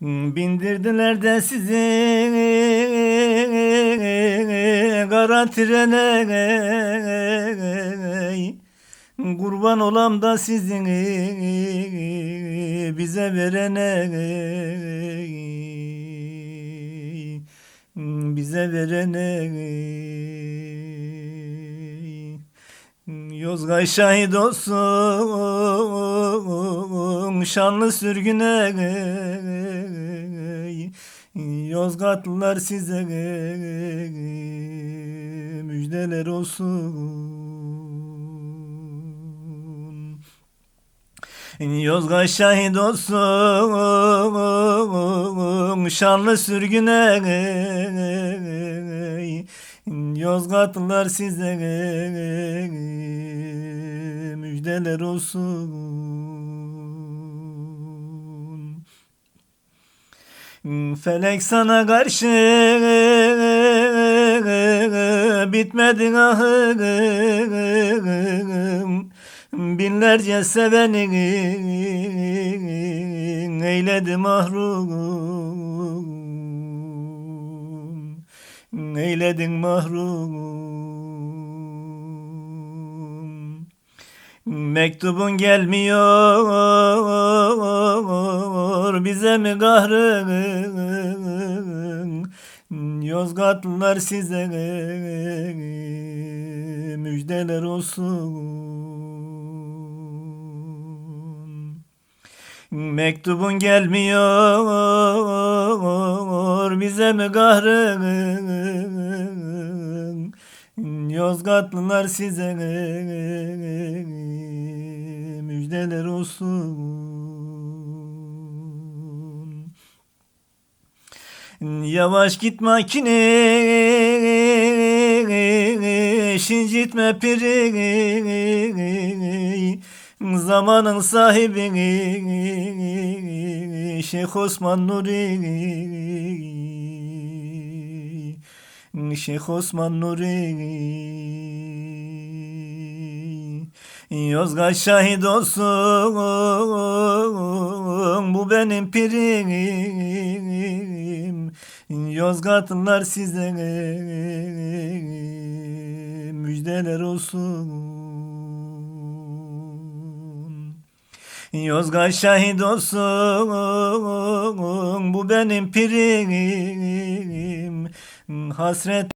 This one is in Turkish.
Bindirdiler de sizi kara trene. Kurban olam da sizin bize verene. Bize verene Yozgay şahit olsun şanlı sürgüne Yozgatlılar size müjdeler olsun. Yozgat şahit olsun şanlı sürgüne Yozgatlılar size müjdeler olsun. Felek sana karşı bitmedi ahım Binlerce seveni eyledi mahrum. Eyledin mahrum. Mektubun gelmiyor bize mi kahrın? Yozgatlılar size müjdeler olsun Mektubun gelmiyor bize mi kahrın? Yozgatlılar size müjdeler olsun. Yavaş git makine Şincitme piri Zamanın sahibi Şeyh Osman Nuri. Şeyh Osman Nuri. Yozgat şahit olsun Bu benim pirim. Yozgatlılar size müjdeler olsun Yozgat şahit olsun Bu benim pirim. Hasret